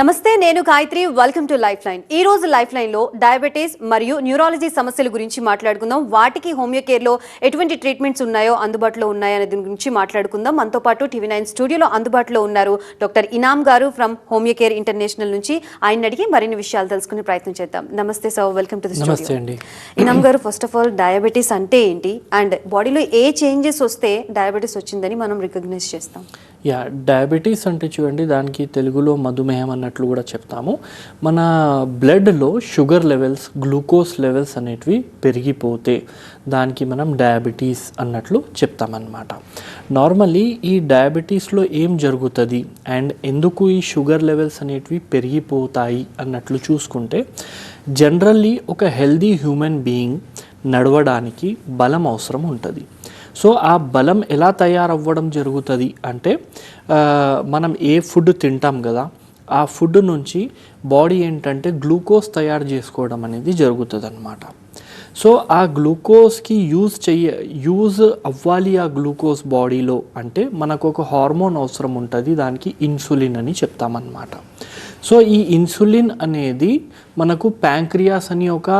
నమస్తే నేను Gayatri. Welcome to lifeline ఈ రోజు లైఫ్ లైన్లో డయాబెటీస్ మరియు న్యూరాలజీ సమస్యల గురించి మాట్లాడుకుందాం. వాటికి హోమియో కేర్లో ఎటువంటి ట్రీట్మెంట్స్ ఉన్నాయో అందుబాటులో ఉన్నాయో అనే దీని గురించి మాట్లాడుకుందాం. మనతో పాటు టీవీ నైన్ స్టూడియోలో అందుబాటులో ఉన్నారు డాక్టర్ ఇనామ్ గారు ఫ్రమ్ హోమియో కేర్ ఇంటర్నేషనల్ నుంచి. ఆయన అడిగి మరిన్ని విషయాలు తెలుసుకునే ప్రయత్నం చేద్దాం. నమస్తే sir welcome to the studio Inam గారు ఫస్ట్ ఆఫ్ ఆల్ డయాబెటీస్ అంటే ఏంటి? అండ్ బాడీలో ఏ చేంజెస్ వస్తే డయాబెటీస్ వచ్చిందని మనం రికగ్నైజ్ చేస్తాం. యా డయాబెటీస్ అంటే చూడండి దానికి తెలుగులో మధుమేహం అన్నట్లు కూడా చెప్తాము. మన బ్లడ్లో షుగర్ లెవెల్స్ గ్లూకోజ్ లెవెల్స్ అనేటివి పెరిగిపోతే దానికి మనం డయాబెటీస్ అన్నట్లు చెప్తామన్నమాట. నార్మల్లీ ఈ డయాబెటీస్లో ఏం జరుగుతుంది అండ్ ఎందుకు ఈ షుగర్ లెవెల్స్ అనేటివి పెరిగిపోతాయి అన్నట్లు చూసుకుంటే జనరల్లీ ఒక హెల్దీ హ్యూమన్ బీయింగ్ నడవడానికి బలం అవసరం ఉంటుంది. సో ఆ బలం ఎలా తయారవ్వడం జరుగుతుంది అంటే మనం ఏ ఫుడ్ తింటాం కదా ఆ ఫుడ్ నుంచి బాడీ ఏంటంటే గ్లూకోజ్ తయారు చేసుకోవడం అనేది జరుగుతుంది అనమాట సో ఆ గ్లూకోజ్కి యూజ్ చెయ్య యూజ్ అవ్వాలి ఆ గ్లూకోజ్ బాడీలో అంటే మనకు ఒక హార్మోన్ అవసరం ఉంటుంది దానికి ఇన్సులిన్ అని చెప్తామన్నమాట. సో ఈ ఇన్సులిన్ అనేది మనకు ప్యాంక్రియాస్ అని ఒక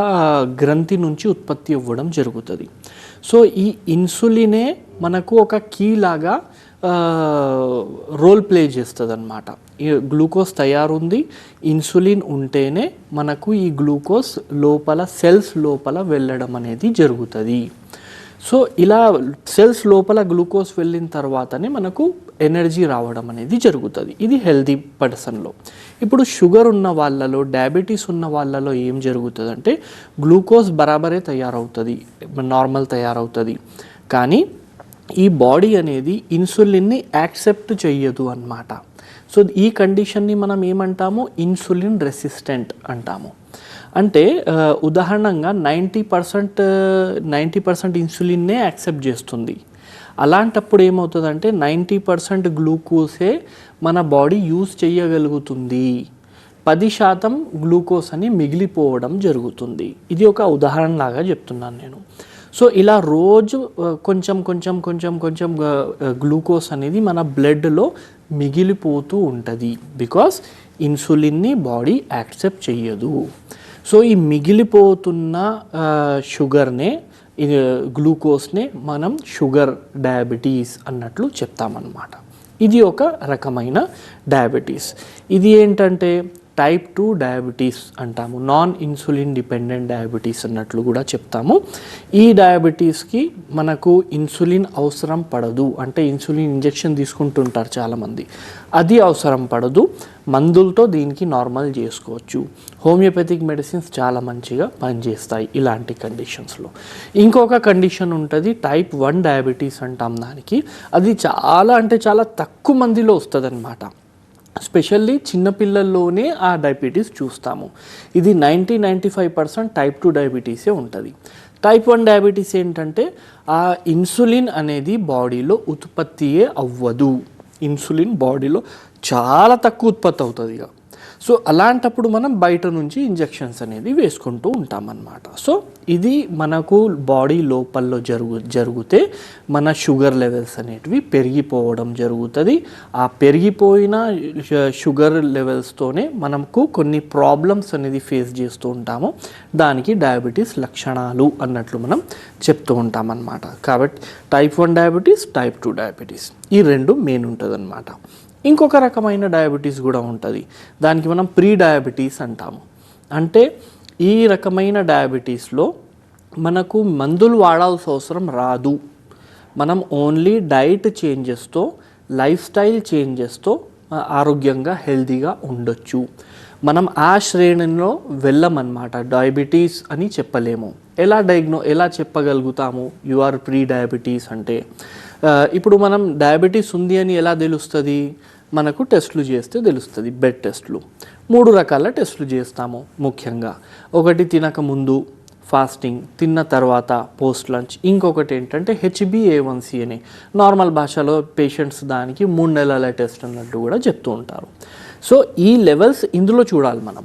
గ్రంథి నుంచి ఉత్పత్తి అవ్వడం జరుగుతుంది. సో ఈ ఇన్సులినే మనకు ఒక కీ లాగా రోల్ ప్లే చేస్తుంది అనమాట గ్లూకోజ్ తయారుంది. ఇన్సులిన్ ఉంటేనే మనకు ఈ గ్లూకోజ్ లోపల సెల్స్ లోపల వెళ్ళడం అనేది జరుగుతుంది. సో ఇలా సెల్స్ లోపల గ్లూకోజ్ వెళ్ళిన తర్వాతనే మనకు ఎనర్జీ రావడం అనేది జరుగుతుంది. ఇది హెల్తీ పర్సన్లో. ఇప్పుడు షుగర్ ఉన్న వాళ్ళలో డయాబెటీస్ ఉన్న వాళ్ళలో ఏం జరుగుతుందంటే గ్లూకోజ్ బరాబరే తయారవుతుంది. నార్మల్ తయారవుతుంది. కానీ ఈ బాడీ అనేది ఇన్సులిన్ని యాక్సెప్ట్ చెయ్యదు అన్నమాట. సో ఈ కండిషన్ని మనం ఏమంటాము? ఇన్సులిన్ రెసిస్టెంట్ అంటాము. అంటే ఉదాహరణంగా నైంటీ పర్సెంట్ నైంటీ పర్సెంట్ ఇన్సులిన్నే యాక్సెప్ట్ చేస్తుంది. అలాంటప్పుడు ఏమవుతుందంటే నైంటీ పర్సెంట్ గ్లూకోజే మన బాడీ యూజ్ చేయగలుగుతుంది పది శాతం గ్లూకోజ్ అని మిగిలిపోవడం జరుగుతుంది. ఇది ఒక ఉదాహరణలాగా చెప్తున్నాను నేను. సో ఇలా రోజు కొంచెం కొంచెం కొంచెం కొంచెం గ్లూకోజ్ అనేది మన బ్లడ్లో మిగిలిపోతూ ఉంటుంది. బికాస్ ఇన్సులిన్ని బాడీ యాక్సెప్ట్ చెయ్యదు. సో ఈ మిగిలిపోతున్న షుగర్నే గ్లూకోజ్నే మనం షుగర్ డయాబెటీస్ అన్నట్లు చెప్తామన్నమాట. ఇది ఒక రకమైన డయాబెటీస్. ఇది ఏంటంటే టైప్ టూ డయాబెటీస్ అంటాము. నాన్ ఇన్సులిన్ డిపెండెంట్ డయాబెటీస్ అన్నట్లు కూడా చెప్తాము. ఈ డయాబెటీస్కి మనకు ఇన్సులిన్ అవసరం పడదు. అంటే ఇన్సులిన్ ఇంజెక్షన్ తీసుకుంటుంటారు చాలామంది. అది అవసరం పడదు. మందులతో దీనికి నార్మల్ చేసుకోవచ్చు. హోమియోపతిక్ మెడిసిన్స్ చాలా మంచిగా పనిచేస్తాయి ఇలాంటి కండిషన్స్లో. ఇంకొక కండిషన్ ఉంటుంది టైప్ వన్ డయాబెటీస్ అంటాం దానికి. అది చాలా అంటే చాలా తక్కువ మందిలో వస్తుంది స్పెషల్లీ చిన్నపిల్లల్లోనే ఆ డయాబెటీస్ చూస్తాము. ఇది ninety ninety five percent type two డయాబెటీసే ఉంటుంది. టైప్ వన్ డయాబెటీస్ ఏంటంటే ఆ ఇన్సులిన్ అనేది బాడీలో ఉత్పత్తియే అవ్వదు. ఇన్సులిన్ బాడీలో చాలా తక్కువ ఉత్పత్తి అవుతుంది ఇక సో అలాంటప్పుడు మనం బయట నుంచి ఇంజెక్షన్స్ అనేది వేసుకుంటూ ఉంటామన్నమాట. సో ఇది మనకు బాడీ లోపల్లో జరుగు జరిగితే మన షుగర్ లెవెల్స్ అనేటివి పెరిగిపోవడం జరుగుతుంది. ఆ పెరిగిపోయిన షుగర్ లెవెల్స్తోనే మనకు కొన్ని ప్రాబ్లమ్స్ అనేది ఫేస్ చేస్తూ ఉంటాము. దానికి డయాబెటీస్ లక్షణాలు అన్నట్లు మనం చెప్తూ ఉంటామన్నమాట. కాబట్టి type one diabetes type two diabetes ఈ రెండు మెయిన్ ఉంటుంది ఇంకొక రకమైన డయాబెటీస్ కూడా ఉంటుంది. దానికి మనం ప్రీ డయాబెటీస్ అంటాము. అంటే ఈ రకమైన డయాబెటీస్లో మనకు మందులు వాడాల్సిన అవసరం రాదు. మనం ఓన్లీ డైట్ చేంజెస్తో లైఫ్ స్టైల్ చేంజెస్తో ఆరోగ్యంగా హెల్తీగా ఉండొచ్చు. మనం ఆ శ్రేణిలో వెళ్ళమన్నమాట. డయాబెటీస్ అని చెప్పలేము. ఎలా డయాగ్నో ఎలా చెప్పగలుగుతాము? యు ఆర్ ప్రీ డయాబెటీస్ అంటే ఇప్పుడు మనం డయాబెటీస్ ఉంది అని ఎలా తెలుస్తుంది? మనకు టెస్టులు చేస్తే తెలుస్తుంది బెడ్ టెస్టులు. మూడు రకాల టెస్టులు చేస్తాము ముఖ్యంగా. ఒకటి తినకముందు ఫాస్టింగ్ తిన్న తర్వాత పోస్ట్ లంచ్. ఇంకొకటి ఏంటంటే హెచ్బిఏవన్సీ అని నార్మల్ భాషలో పేషెంట్స్ దానికి మూడు నెలల టెస్ట్ అన్నట్టు కూడా చెప్తూ ఉంటారు. సో ఈ లెవెల్స్ ఇందులో చూడాలి మనం.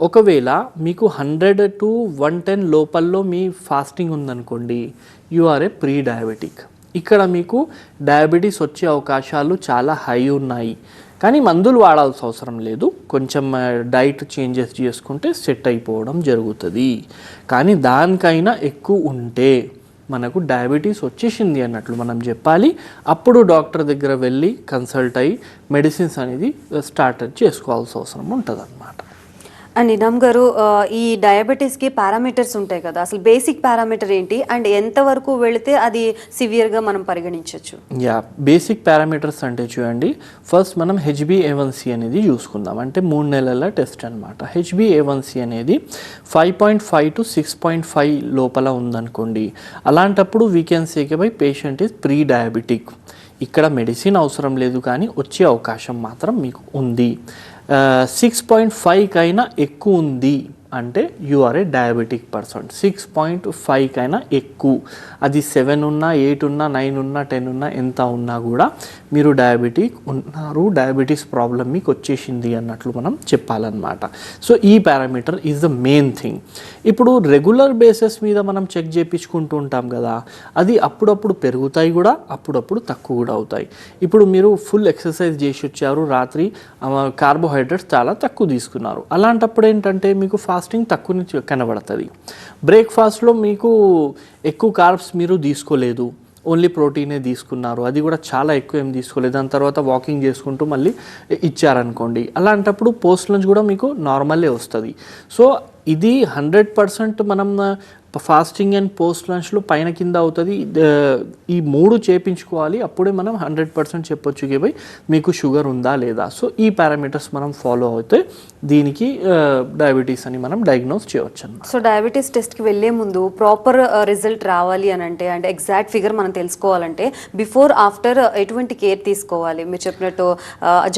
ఒకవేళ మీకు హండ్రెడ్ టు వన్ టెన్ లోపల్లో మీ ఫాస్టింగ్ ఉందనుకోండి you are a pre diabetic. ఇక్కడ మీకు డయాబెటీస్ వచ్చే అవకాశాలు చాలా హై ఉన్నాయి. కానీ మందులు వాడాల్సిన అవసరం లేదు. కొంచెం డైట్ చేంజెస్ చేసుకుంటే సెట్ అయిపోవడం జరుగుతుంది. కానీ దానికైనా ఎక్కువ ఉంటే మనకు డయాబెటీస్ వచ్చేసింది అన్నట్లు మనం చెప్పాలి. అప్పుడు డాక్టర్ దగ్గర వెళ్ళి కన్సల్ట్ అయ్యి మెడిసిన్స్ అనేది స్టార్ట్ చేసుకోవాల్సిన అవసరం ఉంటుంది అన్నమాట అండ్ ఇనామ్ గారు ఈ డయాబెటీస్కి పారామీటర్స్ ఉంటాయి కదా. అసలు బేసిక్ పారామీటర్ ఏంటి? అండ్ ఎంతవరకు వెళితే అది సివియర్గా మనం పరిగణించవచ్చు యా బేసిక్ పారామీటర్స్ అంటే చూడండి. ఫస్ట్ మనం హెచ్బిఏవన్సి అనేది చూసుకుందాం. అంటే మూడు నెలల టెస్ట్ అనమాట H B A one C అనేది five point five to six point five లోపల ఉందనుకోండి. అలాంటప్పుడు we can say by patient is pre diabetic ఇక్కడ మెడిసిన్ అవసరం లేదు కానీ వచ్చే అవకాశం మాత్రం మీకు ఉంది. సిక్స్ పాయింట్ ఫైవ్ కైనా ఎక్కువ ఉంది అంటే you are a diabetic person six point five కైనా ఎక్కువ. అది సెవెన్ ఉన్నా ఎయిట్ ఉన్నా నైన్ ఉన్నా టెన్ ఉన్నా ఎంత ఉన్నా కూడా మీరు డయాబెటిక్ ఉన్నారు. డయాబెటీస్ ప్రాబ్లం మీకు వచ్చేసింది అన్నట్లు మనం చెప్పాలన్నమాట. సో ఈ parameter is the main thing ఇప్పుడు రెగ్యులర్ బేసిస్ మీద మనం చెక్ చేయించుకుంటూ ఉంటాం కదా అది అప్పుడప్పుడు పెరుగుతాయి కూడా అప్పుడప్పుడు తక్కువ కూడా అవుతాయి. ఇప్పుడు మీరు ఫుల్ ఎక్సర్సైజ్ చేసి వచ్చారు రాత్రి కార్బోహైడ్రేట్స్ చాలా తక్కువ తీసుకున్నారు. అలాంటప్పుడు ఏంటంటే మీకు ఫాస్ట్ ఫాస్టింగ్ తక్కువ నుంచి కనబడుతుంది. బ్రేక్ఫాస్ట్లో మీకు ఎక్కువ కార్బ్స్ మీరు తీసుకోలేదు. ఓన్లీ ప్రోటీనే తీసుకున్నారు. అది కూడా చాలా ఎక్కువ ఏం తీసుకోలేదు. దాని తర్వాత వాకింగ్ చేసుకుంటూ మళ్ళీ ఇచ్చారనుకోండి. అలాంటప్పుడు పోస్ట్ లంచ్ కూడా మీకు నార్మలే వస్తుంది. సో ఇది హండ్రెడ్ పర్సెంట్ మనం ఫాస్టింగ్ అండ్ పోస్ట్ లంచ్లో పైన కింద అవుతుంది. ఈ మూడు చేపించుకోవాలి. అప్పుడే మనం హండ్రెడ్ పర్సెంట్ చెప్పొచ్చు కి మీకు షుగర్ ఉందా లేదా? సో ఈ పారామీటర్స్ మనం ఫాలో అయితే దీనికి డయాబెటీస్ అని మనం డయాగ్నోస్ చేయవచ్చు సో డయాబెటీస్ టెస్ట్కి వెళ్ళే ముందు ప్రాపర్ రిజల్ట్ రావాలి అని అంటే అంటే ఎగ్జాక్ట్ ఫిగర్ మనం తెలుసుకోవాలంటే బిఫోర్ ఆఫ్టర్ ఎటువంటి కేర్ తీసుకోవాలి? మీరు చెప్పినట్టు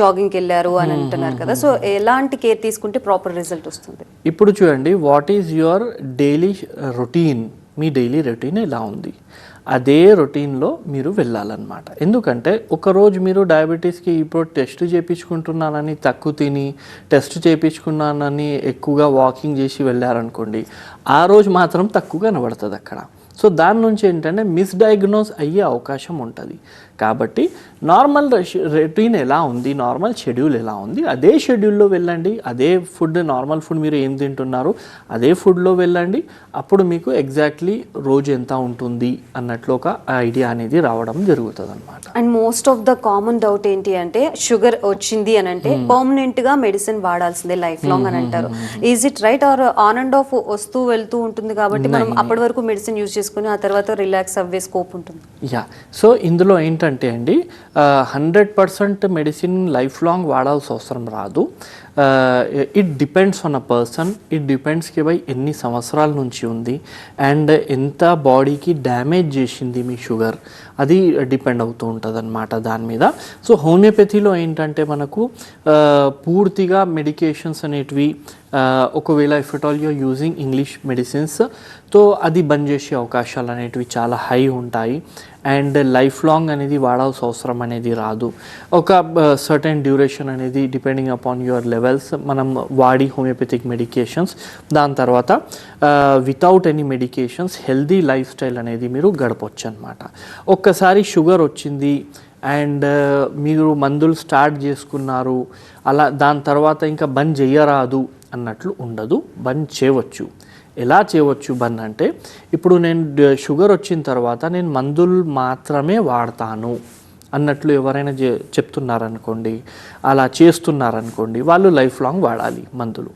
జాగింగ్కి వెళ్ళారు అని అంటున్నారు కదా. సో ఎలాంటి కేర్ తీసుకుంటే ప్రాపర్ రిజల్ట్ వస్తుంది? ఇప్పుడు చూడండి what is your daily routine me daily routine ఎలా ఉంది? అదే రొటీన్లో మీరు వెళ్ళాలన్నమాట. ఎందుకంటే ఒకరోజు మీరు డయాబెటీస్కి ఇప్పుడు టెస్ట్ చేయించుకుంటున్నానని తక్కువ తిని టెస్ట్ చేయించుకున్నానని ఎక్కువగా వాకింగ్ చేసి వెళ్ళారనుకోండి ఆ రోజు మాత్రం తక్కువ కనబడుతుంది అక్కడ సో దాని నుంచి ఏంటంటే మిస్డయాగ్నోస్ అయ్యే అవకాశం ఉంటుంది. కాబట్టి నార్మల్ రొటీన్ ఎలా ఉంది నార్మల్ షెడ్యూల్ ఎలా ఉంది అదే షెడ్యూల్లో వెళ్ళండి అదే ఫుడ్ నార్మల్ ఫుడ్ మీరు ఏం తింటున్నారు అదే ఫుడ్లో వెళ్ళండి అప్పుడు మీకు ఎగ్జాక్ట్లీ రోజు ఎంత ఉంటుంది అన్నట్లు ఒక ఐడియా అనేది రావడం జరుగుతుంది అనమాట and most of the common doubt ఏంటి అంటే షుగర్ వచ్చింది అని అంటే పర్మనెంట్గా మెడిసిన్ వాడాల్సిందే లైఫ్ లాంగ్ అని అంటారు. Is it right or on and off వస్తూ వెళ్తూ ఉంటుంది కాబట్టి మనం అప్పటి వరకు మెడిసిన్ యూజ్ చేసుకుని ఆ తర్వాత రిలాక్స్ అవ్వే స్కోప్ ఉంటుంది. యా సో ఇందులో ఏంటంటే అండి hundred percent medicine life long వాడాల్సిన అవసరం రాదు. It depends on a person it డిపెండ్స్కి by ఎన్ని సంవత్సరాల నుంచి ఉంది. అండ్ ఎంత బాడీకి డ్యామేజ్ చేసింది మీ షుగర్. అది డిపెండ్ అవుతూ ఉంటుంది అనమాట దాని మీద. సో హోమియోపతిలో ఏంటంటే మనకు పూర్తిగా మెడికేషన్స్ అనేటివి ఒకవేళ if at all you're using English మెడిసిన్స్తో అది బంద్ చేసే అవకాశాలు అనేటివి చాలా హై ఉంటాయి. అండ్ లైఫ్ లాంగ్ అనేది వాడాల్సిన అవసరం అనేది రాదు. ఒక సర్టెన్ డ్యూరేషన్ అనేది డిపెండింగ్ అపాన్ యువర్ లెవెల్స్ మనం వాడి హోమియోపతిక్ మెడికేషన్స్ దాని తర్వాత without any medications healthy lifestyle అనేది మీరు గడపచ్చు అనమాట ఒక్కసారి షుగర్ వచ్చింది అండ్ మీరు మందులు స్టార్ట్ చేసుకున్నారు అలా దాని తర్వాత ఇంకా బంద్ చేయరాదు అన్నట్లు ఉండదు బంద్ చేయవచ్చు. ఎలా చేయవచ్చు బంద్ అంటే ఇప్పుడు నేను షుగర్ వచ్చిన తర్వాత నేను మందులు మాత్రమే వాడతాను అన్నట్లు ఎవరైనా చెప్తున్నారనుకోండి అలా చేస్తున్నారనుకోండి వాళ్ళు లైఫ్ లాంగ్ వాడాలి మందులు.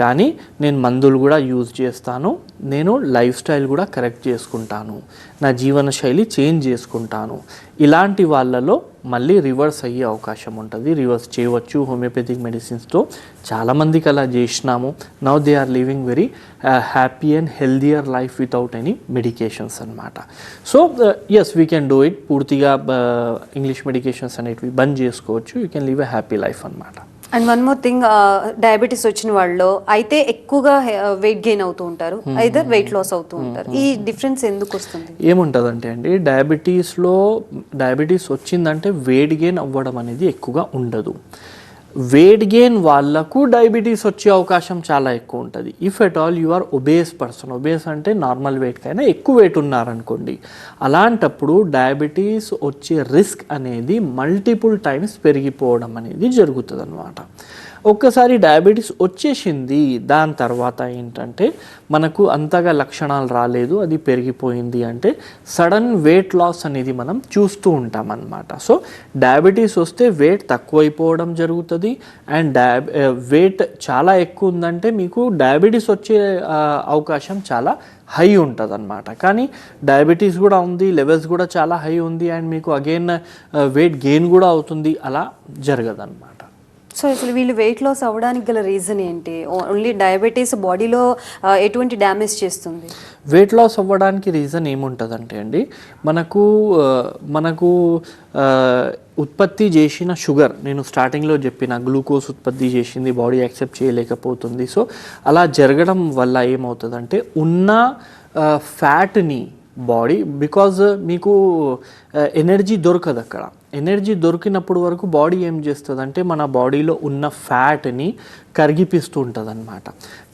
కానీ నేను మందులు కూడా యూజ్ చేస్తాను. నేను లైఫ్ స్టైల్ కూడా కరెక్ట్ చేసుకుంటాను. నా జీవన శైలి చేంజ్ చేసుకుంటాను. ఇలాంటి వాళ్ళలో మళ్ళీ రివర్స్ అయ్యే అవకాశం ఉంటుంది. రివర్స్ చేయవచ్చు. హోమియోపతిక్ మెడిసిన్స్తో చాలామందికి అలా చేసినాము. Now they are living very happy and healthier life without any medications అనమాట so yes we can do it పూర్తిగా uh, ఇంగ్లీష్ మెడికేషన్స్ అనేటివి బంద్ చేసుకోవచ్చు. You can live a happy life అనమాట and one more thing diabetes వచ్చిన వాళ్ళలో అయితే ఎక్కువగా వెయిట్ గెయిన్ అవుతూ ఉంటారు. అయితే వెయిట్ లాస్ అవుతూ ఉంటారు. ఈ డిఫరెన్స్ ఎందుకు వస్తుంది? ఏముంటుందంటే అండి డయాబెటీస్లో డయాబెటీస్ వచ్చిందంటే వెయిట్ గెయిన్ అవ్వడం అనేది ఎక్కువగా ఉండదు. వెయిట్ గెయిన్ వాళ్ళకు డయాబెటీస్ వచ్చే అవకాశం చాలా ఎక్కువ ఉంటుంది. If at all you are obese person obese అంటే నార్మల్ వెయిట్ కైనా ఎక్కువ వెయిట్ ఉన్నారనుకోండి అలాంటప్పుడు డయాబెటీస్ వచ్చే రిస్క్ అనేది మల్టిపుల్ టైమ్స్ పెరిగిపోవడం అనేది జరుగుతుంది అనమాట ఒక్కసారి డయాబెటీస్ వచ్చేసింది. దాని తర్వాత ఏంటంటే మనకు అంతగా లక్షణాలు రాలేదు అది పెరిగిపోయింది అంటే సడన్ వెయిట్ లాస్ అనేది మనం చూస్తూ ఉంటాం అన్నమాట సో డయాబెటీస్ వస్తే వెయిట్ తక్కువైపోవడం జరుగుతుంది. అండ్ డయాబ్ వెయిట్ చాలా ఎక్కువ ఉందంటే మీకు డయాబెటీస్ వచ్చే అవకాశం చాలా హై ఉంటుంది అనమాట కానీ డయాబెటీస్ కూడా ఉంది లెవెల్స్ కూడా చాలా హై ఉంది అండ్ మీకు అగైన్ వెయిట్ గెయిన్ కూడా అవుతుంది. అలా జరగదన్నమాట. సో అసలు వీళ్ళు వెయిట్ లాస్ అవ్వడానికి గల రీజన్ ఏంటి? ఓన్లీ డయాబెటీస్ బాడీలో ఎటువంటి డ్యామేజ్ చేస్తుంది? వెయిట్ లాస్ అవ్వడానికి రీజన్ ఏముంటుందంటే అండి మనకు మనకు ఉత్పత్తి చేసిన షుగర్ నేను స్టార్టింగ్లో చెప్పిన గ్లూకోజ్ ఉత్పత్తి చేసింది బాడీ యాక్సెప్ట్ చేయలేకపోతుంది. సో అలా జరగడం వల్ల ఏమవుతుందంటే ఉన్న ఫ్యాట్ని బాడీ బికాజ్ మీకు ఎనర్జీ దొరకదు అక్కడ. ఎనర్జీ దొరికినప్పుడు వరకు బాడీ ఏం చేస్తుంది అంటే మన బాడీలో ఉన్న ఫ్యాట్ని కరిగిపిస్తూ ఉంటుంది అనమాట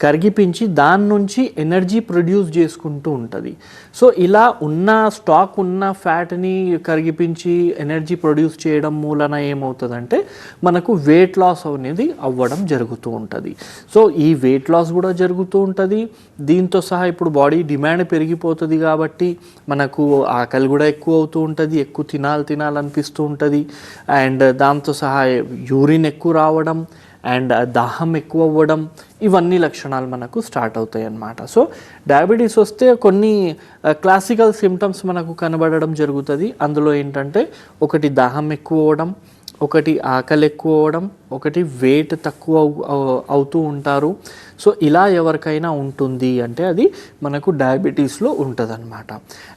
కరిగిపించి దాని నుంచి ఎనర్జీ ప్రొడ్యూస్ చేసుకుంటూ ఉంటుంది. సో ఇలా ఉన్న స్టాక్ ఉన్న ఫ్యాట్ని కరిగిపించి ఎనర్జీ ప్రొడ్యూస్ చేయడం మూలన ఏమవుతుందంటే మనకు వెయిట్ లాస్ అనేది అవ్వడం జరుగుతూ ఉంటుంది. సో ఈ వెయిట్ లాస్ కూడా జరుగుతూ ఉంటుంది. దీంతో సహా ఇప్పుడు బాడీ డిమాండ్ పెరిగిపోతుంది కాబట్టి మనకు ఆకలి కూడా ఎక్కువ అవుతూ ఉంటుంది. ఎక్కువ తినాలి తినాలనిపిస్తూ ఉంటుంది. అండ్ దాంతో సహా యూరిన్ ఎక్కువ రావడం అండ్ దాహం ఎక్కువ అవ్వడం ఇవన్నీ లక్షణాలు మనకు స్టార్ట్ అవుతాయి అన్నమాట. సో డయాబెటీస్ వస్తే కొన్ని క్లాసికల్ సిమ్టమ్స్ మనకు కనబడడం జరుగుతుంది. అందులో ఏంటంటే ఒకటి దాహం ఎక్కువ అవ్వడం ఒకటి ఆకలి ఎక్కువ అవ్వడం ఒకటి వెయిట్ తక్కువ అవు- అవుతూ ఉంటారు. సో ఇలా ఎవరికైనా ఉంటుంది అంటే అది మనకు డయాబెటీస్లో ఉంటుంది అన్నమాట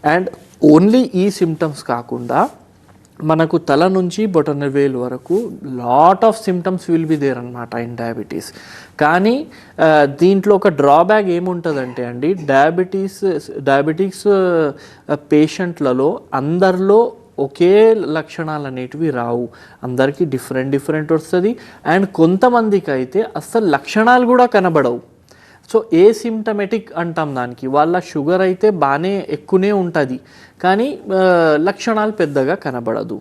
అండ్ ఓన్లీ ఈ సిమ్టమ్స్ కాకుండా మనకు తల నుంచి బొటనవేలు వరకు lot of symptoms will be there అనమాట ఇన్ డయాబెటీస్ కానీ దీంట్లో ఒక డ్రాబ్యాక్ ఏముంటుందంటే అండి డయాబెటీస్ డయాబెటిక్స్ పేషెంట్లలో అందరిలో ఒకే లక్షణాలు అనేటివి రావు. అందరికీ డిఫరెంట్ డిఫరెంట్ వస్తుంది. అండ్ కొంతమందికి అయితే అస్సలు లక్షణాలు కూడా కనబడవు. సో ఏ సిమ్టమెటిక్ అంటాం దానికి. వాళ్ళ షుగర్ అయితే బాగానే ఎక్కువనే ఉంటుంది. కానీ లక్షణాలు పెద్దగా కనబడదు.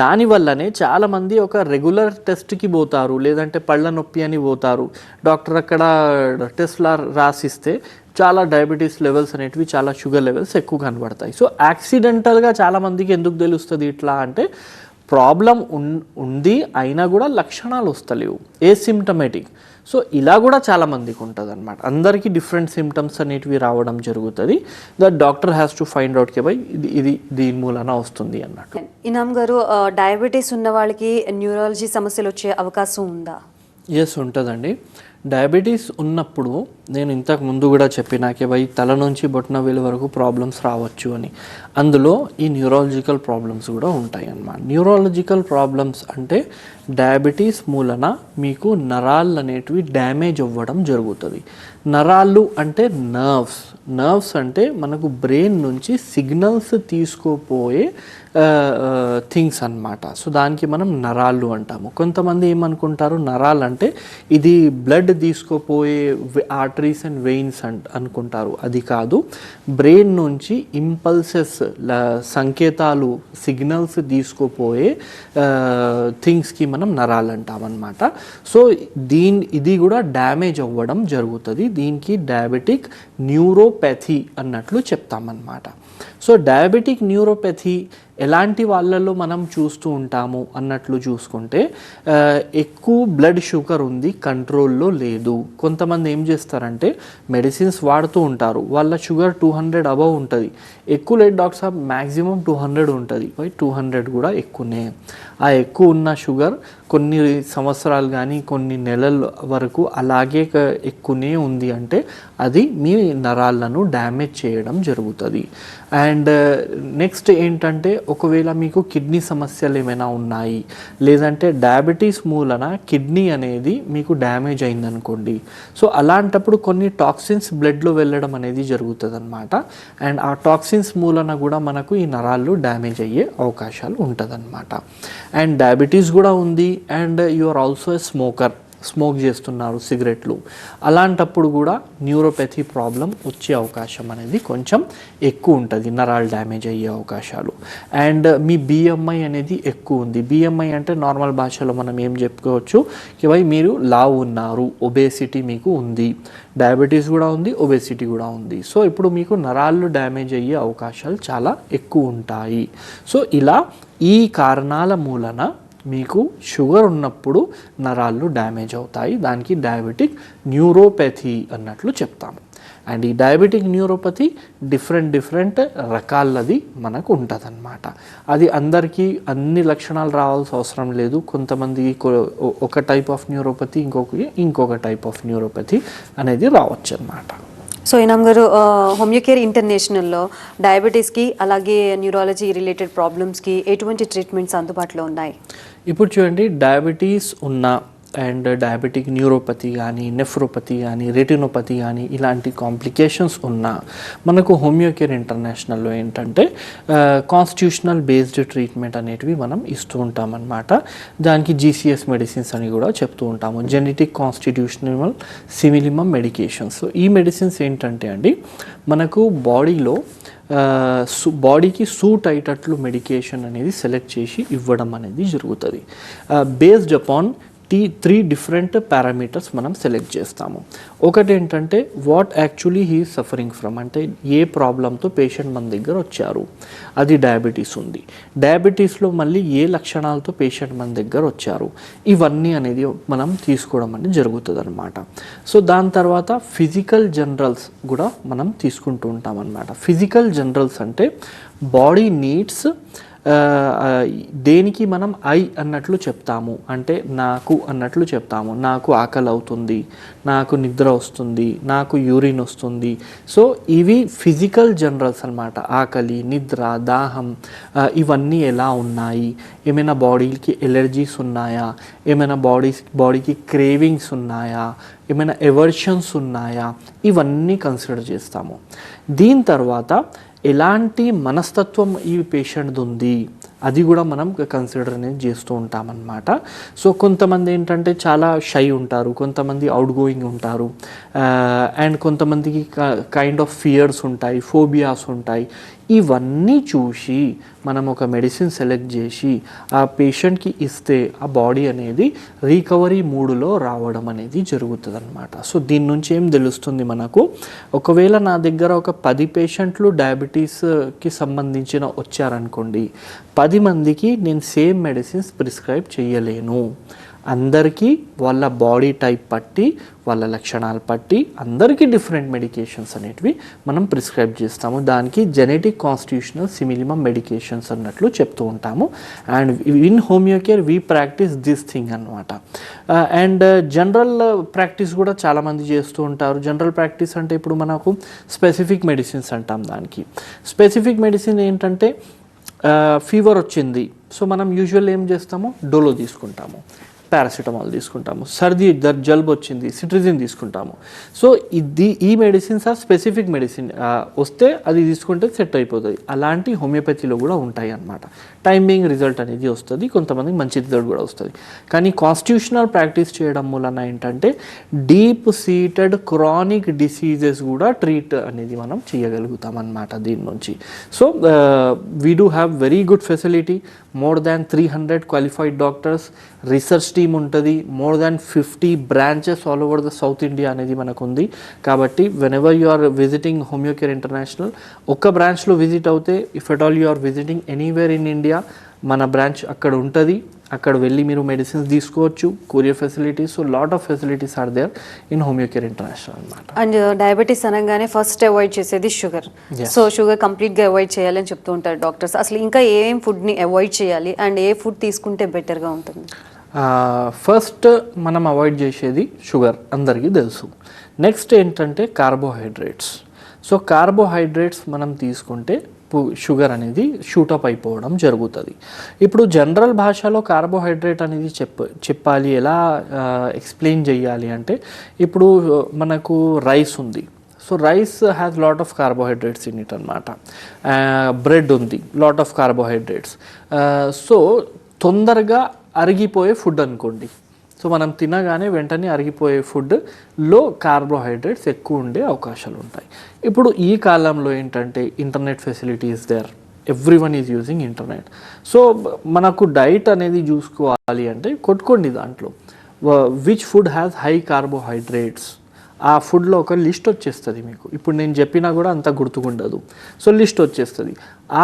దానివల్లనే చాలామంది ఒక రెగ్యులర్ టెస్ట్కి పోతారు. లేదంటే పళ్ళ నొప్పి అని పోతారు. డాక్టర్ అక్కడ టెస్ట్లా రాసిస్తే చాలా డయాబెటీస్ లెవెల్స్ అనేటివి చాలా షుగర్ లెవెల్స్ ఎక్కువ కనబడతాయి. సో యాక్సిడెంటల్గా చాలామందికి ఎందుకు తెలుస్తుంది ఇట్లా అంటే ప్రాబ్లం ఉంది అయినా కూడా లక్షణాలు వస్తలేవు. ఏ సిమ్టమేటిక్ సో ఇలా కూడా చాలా మందికి ఉంటుంది అనమాట అందరికీ డిఫరెంట్ సిమ్టమ్స్ అనేటివి రావడం జరుగుతుంది. The doctor has to find out కే బై ఇది ఇది దీని మూలన వస్తుంది అన్నట్టు. ఇనామ్ గారు డయాబెటీస్ ఉన్న వాళ్ళకి న్యూరాలజీ సమస్యలు వచ్చే అవకాశం ఉందా? ఎస్ ఉంటుందండి. డయాబెటీస్ ఉన్నప్పుడు నేను ఇంతకు ముందు కూడా చెప్పినాకే భయ్ తల నుంచి బొట్టనవేలు వరకు ప్రాబ్లమ్స్ రావచ్చు అని. అందులో ఈ న్యూరాలజికల్ ప్రాబ్లమ్స్ కూడా ఉంటాయి అన్నమాట న్యూరాలజికల్ ప్రాబ్లమ్స్ అంటే డయాబెటీస్ మూలన మీకు నరాలు అనేటివి డ్యామేజ్ అవ్వడం జరుగుతుంది. నరాలు అంటే నర్వ్స్. నర్వ్స్ అంటే మనకు బ్రెయిన్ నుంచి సిగ్నల్స్ తీసుకోపోయే థింగ్స్ అన్నమాట. సో దానికి మనం నరాలు అంటాము. కొంతమంది ఏమనుకుంటారు? నరాలు అంటే ఇది బ్లడ్ తీసుకోపోయే ఆర్టరీస్ అండ్ వెయిన్స్ అంట అనుకుంటారు. అది కాదు బ్రెయిన్ నుంచి ఇంపల్సెస్ సంకేతాలు సిగ్నల్స్ తీసుకుపోయే థింగ్స్కి మనం నరాలు అంటాం సో దీని ఇది కూడా డ్యామేజ్ అవ్వడం జరుగుతుంది. దీనికి డయాబెటిక్ న్యూరోపథీ అన్నట్లు చెప్తామన్నమాట సో డయాబెటిక్ న్యూరోపెథీ ఎలాంటి వాళ్ళల్లో మనం చూస్తూ ఉంటాము అన్నట్లు చూసుకుంటే ఎక్కువ బ్లడ్ షుగర్ ఉంది కంట్రోల్లో లేదు. కొంతమంది ఏం చేస్తారంటే మెడిసిన్స్ వాడుతూ ఉంటారు. వాళ్ళ షుగర్ టూ హండ్రెడ్ అబవ్ ఉంటుంది. ఎక్కువ లేదు డాక్టర్ సాబ్ మ్యాక్సిమం టూ హండ్రెడ్ ఉంటుంది. బై టూ హండ్రెడ్ కూడా ఎక్కువనే. ఆ ఎక్కువ ఉన్న షుగర్ కొన్ని సంవత్సరాలు కానీ కొన్ని నెలల వరకు అలాగే ఎక్కువనే ఉంది అంటే అది మీ నరాలను డ్యామేజ్ చేయడం జరుగుతుంది. అండ్ నెక్స్ట్ ఏంటంటే ఒకవేళ మీకు కిడ్నీ సమస్యలు ఏమైనా ఉన్నాయి లేదంటే డయాబెటీస్ మూలన కిడ్నీ అనేది మీకు డ్యామేజ్ అయిందనుకోండి. సో అలాంటప్పుడు కొన్ని టాక్సిన్స్ బ్లడ్లో వెళ్ళడం అనేది జరుగుతుంది అనమాట అండ్ ఆ టాక్సిన్స్ మూలన కూడా మనకు ఈ నరాలు డ్యామేజ్ అయ్యే అవకాశాలు ఉంటుందన్నమాట. అండ్ డయాబెటీస్ కూడా ఉంది and you are also a smoker. Smoke చేస్తున్నారు సిగరెట్లు. అలాంటప్పుడు కూడా న్యూరోపతి ప్రాబ్లం వచ్చే అవకాశం అనేది కొంచెం ఎక్కువ ఉంటుంది నరాలు డ్యామేజ్ అయ్యే అవకాశాలు. అండ్ మీ బిఎంఐ అనేది ఎక్కువ ఉంది. బిఎంఐ అంటే నార్మల్ భాషలో మనం ఏం చెప్పుకోవచ్చు? కి భయ్ మీరు లావు ఉన్నారు ఒబేసిటీ మీకు ఉంది. డయాబెటీస్ కూడా ఉంది ఒబేసిటీ కూడా ఉంది. సో ఇప్పుడు మీకు నరాలు డ్యామేజ్ అయ్యే అవకాశాలు చాలా ఎక్కువ ఉంటాయి. సో ఇలా ఈ కారణాల మూలన మీకు షుగర్ ఉన్నప్పుడు నరాలు డ్యామేజ్ అవుతాయి. దానికి డయాబెటిక్ న్యూరోపతి అన్నట్లు చెప్తాము. అండ్ ఈ డయాబెటిక్ న్యూరోపతి డిఫరెంట్ డిఫరెంట్ రకాలది మనకు ఉంటుందన్నమాట. అది అందరికీ అన్ని లక్షణాలు రావాల్సిన అవసరం లేదు. కొంతమంది ఒక టైప్ ఆఫ్ న్యూరోపతి ఇంకొక ఇంకొక టైప్ ఆఫ్ న్యూరోపతి అనేది రావచ్చు అన్నమాట సో ఇనామ్ గారు హోమియోకేర్ ఇంటర్నేషనల్లో డయాబెటీస్కి అలాగే న్యూరాలజీ రిలేటెడ్ ప్రాబ్లమ్స్కి ఎటువంటి ట్రీట్మెంట్స్ అందుబాటులో ఉన్నాయి? ఇప్పుడు చూడండి డయాబెటీస్ ఉన్న అండ్ డయాబెటిక్ న్యూరోపతి కానీ నెఫ్రోపతి కానీ రెటినోపతి కానీ ఇలాంటి కాంప్లికేషన్స్ ఉన్న మనకు హోమియోకేర్ ఇంటర్నేషనల్లో ఏంటంటే కాన్స్టిట్యూషనల్ బేస్డ్ ట్రీట్మెంట్ అనేటివి మనం ఇస్తూ ఉంటామన్నమాట. దానికి జీసీఎస్ మెడిసిన్స్ అని కూడా చెప్తూ ఉంటాము. జెనెటిక్ కాన్స్టిట్యూషనల్ సిమిలిమం మెడికేషన్స్ ఈ మెడిసిన్స్ ఏంటంటే అండి మనకు బాడీలో బాడీకి సూట్ అయ్యేటట్లు మెడికేషన్ అనేది సెలెక్ట్ చేసి ఇవ్వడం అనేది జరుగుతుంది. Based upon the three different parameters మనం సెలెక్ట్ చేస్తాము. ఒకటి ఏంటంటే what actually he suffering from అంటే ఏ ప్రాబ్లంతో పేషెంట్ మన దగ్గర వచ్చారు? అది డయాబెటీస్ ఉంది. డయాబెటీస్లో మళ్ళీ ఏ లక్షణాలతో పేషెంట్ మన దగ్గర వచ్చారు? ఇవన్నీ అనేది మనం తీసుకోవడం అనేది జరుగుతుంది అనమాట సో దాని తర్వాత ఫిజికల్ జనరల్స్ కూడా మనం తీసుకుంటూ ఉంటాం అనమాట ఫిజికల్ జనరల్స్ అంటే బాడీ నీడ్స్ దేనికి మనం ఐ అన్నట్లు చెప్తాము? అంటే నాకు అన్నట్లు చెప్తాము. నాకు ఆకలి అవుతుంది నాకు నిద్ర వస్తుంది నాకు యూరిన్ వస్తుంది. సో ఇవి ఫిజికల్ జనరల్స్ అన్నమాట. ఆకలి నిద్ర దాహం ఇవన్నీ ఎలా ఉన్నాయి? ఏమైనా బాడీకి ఎలర్జీస్ ఉన్నాయా? ఏమైనా బాడీస్ బాడీకి క్రేవింగ్స్ ఉన్నాయా? ఏమైనా ఎవర్షన్స్ ఉన్నాయా? ఇవన్నీ కన్సిడర్ చేస్తాము. దీని తర్వాత ఎలాంటి మనస్తత్వం ఈ పేషెంట్ది ఉంది అది కూడా మనం కన్సిడర్ అనేది చేస్తూ ఉంటామన్నమాట. సో కొంతమంది ఏంటంటే చాలా షై ఉంటారు కొంతమంది అవుట్ గోయింగ్ ఉంటారు అండ్ కొంతమందికి కైండ్ ఆఫ్ ఫియర్స్ ఉంటాయి ఫోబియాస్ ఉంటాయి. ఇవన్నీ చూసి మనం ఒక మెడిసిన్ సెలెక్ట్ చేసి ఆ పేషెంట్కి ఇస్తే ఆ బాడీ అనేది రీకవరీ మూడులో రావడం అనేది జరుగుతుంది అనమాట సో దీని నుంచి ఏం తెలుస్తుంది మనకు? ఒకవేళ నా దగ్గర ఒక పది పేషెంట్లు డయాబెటీస్కి uh, సంబంధించిన వచ్చారనుకోండి పది మందికి నేను సేమ్ మెడిసిన్స్ ప్రిస్క్రైబ్ చేయలేను. అందరికీ వాళ్ళ బాడీ టైప్ పట్టి వాళ్ళ లక్షణాలు పట్టి అందరికీ డిఫరెంట్ మెడికేషన్స్ అనేటివి మనం ప్రిస్క్రైబ్ చేస్తాము. దానికి జెనెటిక్ కాన్స్టిట్యూషనల్ సిమిలిమం మెడికేషన్స్ అన్నట్లు చెప్తూ ఉంటాము. And in Homeocare we practice this thing అనమాట అండ్ జనరల్ ప్రాక్టీస్ కూడా చాలామంది చేస్తూ ఉంటారు. జనరల్ ప్రాక్టీస్ అంటే ఇప్పుడు మనకు స్పెసిఫిక్ మెడిసిన్స్ అంటాం దానికి. స్పెసిఫిక్ మెడిసిన్ ఏంటంటే uh, ఫీవర్ వచ్చింది. సో మనం యూజువల్ ఏం చేస్తాము? డోలో తీసుకుంటాము. పారాసిటమాల్ తీసుకుంటాము. సర్ది జలుబు వచ్చింది సిట్రిజిన్ తీసుకుంటాము. సో ఇది ఈ మెడిసిన్స్ ఆర్ స్పెసిఫిక్ మెడిసిన్ వస్తే అది తీసుకుంటే సెట్ అయిపోతుంది. అలాంటి హోమియోపతిలో కూడా ఉంటాయి అన్నమాట టైమింగ్ రిజల్ట్ అనేది వస్తుంది కొంతమందికి మంచి రిజల్ట్ కూడా వస్తుంది. కానీ కాన్స్టిట్యూషనల్ ప్రాక్టీస్ చేయడం వలన ఏంటంటే డీప్ సీటెడ్ క్రానిక్ డిసీజెస్ కూడా ట్రీట్ అనేది మనం చేయగలుగుతాం అన్నమాట దీని నుంచి. So we do have very good facility more than three hundred qualified doctors research team ఉంటుంది. More than fifty branches all over the south India అనేది మనకు ఉంది కాబట్టి whenever you are visiting Homeocare International ఒక్క బ్రాంచ్లో విజిట్ అవుతే if at all you are visiting anywhere in India మన branch అక్కడ ఉంటుంది. అక్కడ వెళ్ళి మీరు మెడిసిన్స్ తీసుకోవచ్చు. Courier facilities so lot of facilities are there in Homeocare International అనమాట అండ్ డయాబెటీస్ అనగానే ఫస్ట్ అవాయిడ్ చేసేది షుగర్. సో షుగర్ కంప్లీట్గా అవాయిడ్ చేయాలని చెప్తూ ఉంటారు డాక్టర్స్ అసలు ఇంకా ఏం ఫుడ్ని అవాయిడ్ చేయాలి? అండ్ ఏ ఫుడ్ తీసుకుంటే బెటర్గా ఉంటుంది? ఫస్ట్ మనం అవాయిడ్ చేసేది షుగర్ అందరికీ తెలుసు. నెక్స్ట్ ఏంటంటే కార్బోహైడ్రేట్స్ సో కార్బోహైడ్రేట్స్ మనం తీసుకుంటే షుగర్ అనేది షూటప్ అయిపోవడం జరుగుతుంది. ఇప్పుడు జనరల్ భాషలో కార్బోహైడ్రేట్ అనేది చెప్ప చెప్పాలి ఎలా ఎక్స్ప్లెయిన్ చేయాలి అంటే ఇప్పుడు మనకు రైస్ ఉంది. So rice has lot of carbohydrates in it అనమాట బ్రెడ్ ఉంది లాట్ ఆఫ్ కార్బోహైడ్రేట్స్ సో తొందరగా అరిగిపోయే ఫుడ్ అనుకోండి. సో మనం తినగానే వెంటనే అరిగిపోయే ఫుడ్లో కార్బోహైడ్రేట్స్ ఎక్కువ ఉండే అవకాశాలు ఉంటాయి. ఇప్పుడు ఈ కాలంలో ఏంటంటే internet facilities there. Everyone is using internet so మనకు డైట్ అనేది చూసుకోవాలి అంటే కొట్టుకోండి దాంట్లో. Which food has high carbohydrates ఆ ఫుడ్లో ఒక లిస్ట్ వచ్చేస్తుంది మీకు. ఇప్పుడు నేను చెప్పినా కూడా అంత గుర్తుకుండదు. సో లిస్ట్ వచ్చేస్తుంది.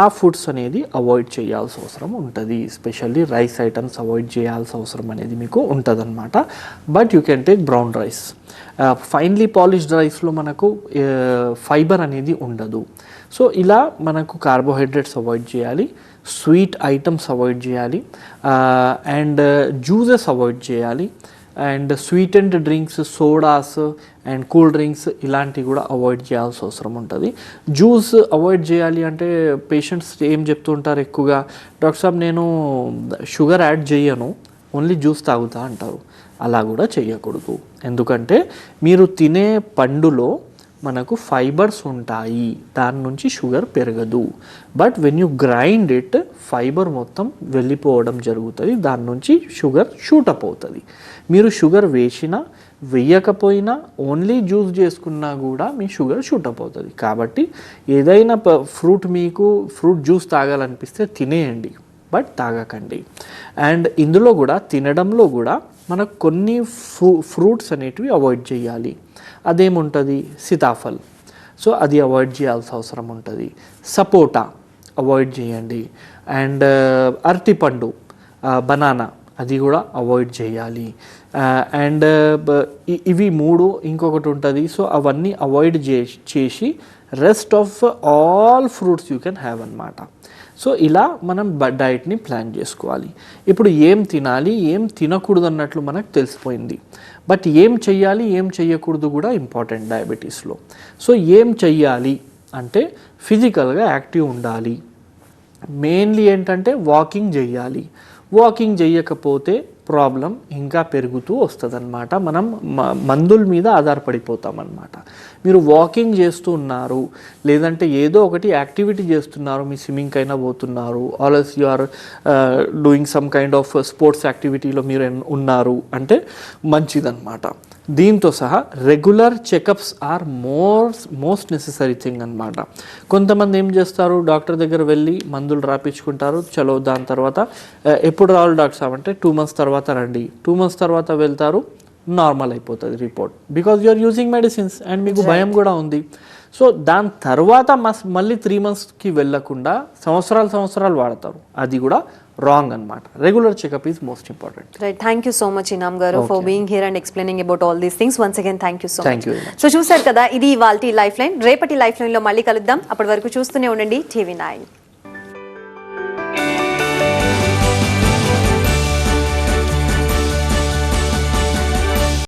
ఆ ఫుడ్స్ అనేది అవాయిడ్ చేయాల్సిన అవసరం ఉంటుంది. స్పెషల్లీ రైస్ ఐటమ్స్ అవాయిడ్ చేయాల్సిన అవసరం అనేది మీకు ఉంటుంది అనమాట but you can take brown rice. Finely polished రైస్లో మనకు ఫైబర్ అనేది ఉండదు. సో ఇలా మనకు కార్బోహైడ్రేట్స్ అవాయిడ్ చేయాలి. స్వీట్ ఐటమ్స్ అవాయిడ్ చేయాలి. అండ్ జ్యూసెస్ అవాయిడ్ చేయాలి. And sweet and drinks sodas and cool drinks ఇలాంటివి కూడా అవాయిడ్ చేయాల్సిన అవసరం ఉంటుంది. జ్యూస్ అవాయిడ్ చేయాలి అంటే పేషెంట్స్ ఏం చెప్తుంటారు ఎక్కువగా డాక్టర్ సాబ్ నేను షుగర్ యాడ్ చేయను ఓన్లీ జ్యూస్ తాగుతా అంటారు. అలా కూడా చేయకూడదు. ఎందుకంటే మీరు తినే పండులో మనకు ఫైబర్స్ ఉంటాయి. దాని నుంచి షుగర్ పెరగదు. But when you grind it fibre మొత్తం వెళ్ళిపోవడం జరుగుతుంది. దాని నుంచి షుగర్ షూటప్ అవుతుంది. మీరు షుగర్ వేసినా వేయకపోయినా ఓన్లీ జ్యూస్ చేసుకున్నా కూడా మీ షుగర్ షూటప్ అవుతుంది. కాబట్టి ఏదైనా ఫ్రూట్ మీకు ఫ్రూట్ జ్యూస్ తాగాలనిపిస్తే తినేయండి. బట్ తాగకండి. అండ్ ఇందులో కూడా తినడంలో కూడా మనకు కొన్ని ఫ్రూ ఫ్రూట్స్ అనేటివి అవాయిడ్ చేయాలి. అదేముంటుంది? సీతాఫల్. సో అది అవాయిడ్ చేయాల్సిన అవసరం ఉంటుంది సపోటా అవాయిడ్ చేయండి. అండ్ అరటిపండు బనానా అది కూడా అవాయిడ్ చేయాలి. అండ్ ఇవి మూడు ఇంకొకటి ఉంటుంది సో అవన్నీ అవాయిడ్ చేసి rest of all fruits you can have అనమాట సో ఇలా మనం డైట్ని ప్లాన్ చేసుకోవాలి. ఇప్పుడు ఏం తినాలి ఏం తినకూడదు అన్నట్లు మనకు తెలిసిపోయింది. బట్ ఏం చెయ్యాలి ఏం చెయ్యకూడదు కూడా ఇంపార్టెంట్ డయాబెటీస్లో. సో ఏం చెయ్యాలి అంటే ఫిజికల్గా యాక్టివ్ ఉండాలి. మెయిన్లీ ఏంటంటే వాకింగ్ చేయాలి వాకింగ్ చేయకపోతే ప్రాబ్లం ఇంకా పెరుగుతూ వస్తుందన్నమాట. మనం మ- మందుల మీద ఆధారపడిపోతాం మీరు వాకింగ్ చేస్తూ ఉన్నారు లేదంటే ఏదో ఒకటి యాక్టివిటీ చేస్తున్నారు మీ స్విమ్మింగ్ అయినా పోతున్నారు else you are doing some kind of sports యాక్టివిటీలో మీరు ఉన్నారు అంటే మంచిదన్నమాట. దీంతో సహా regular checkups are more most necessary thing అనమాట కొంతమంది ఏం చేస్తారు? డాక్టర్ దగ్గర వెళ్ళి మందులు రాపించుకుంటారు చలో దాని తర్వాత uh, ఎప్పుడు రావాలి డాక్టర్ సాబ్ అంటే టూ మంత్స్ తర్వాత రండి. టూ మంత్స్ తర్వాత వెళ్తారు నార్మల్ అయిపోతుంది report because you are using medicines and మీకు భయం కూడా ఉంది. సో దాని తర్వాత మస్ మళ్ళీ త్రీ మంత్స్కి వెళ్ళకుండా సంవత్సరాలు సంవత్సరాలు వాడతారు. అది కూడా రాంగ్ అనమాట regular checkup is most important right thank you so much Inam గారు for being here and explaining about all these things once again thank you so much. So చూసారు కదా ఇది ఇవాల్టి లైఫ్ లైన్ రేపటి లైఫ్ లైన్లో మళ్ళీ కలుద్దాం. అప్పటి వరకు చూస్తూనే ఉండండి. TV nine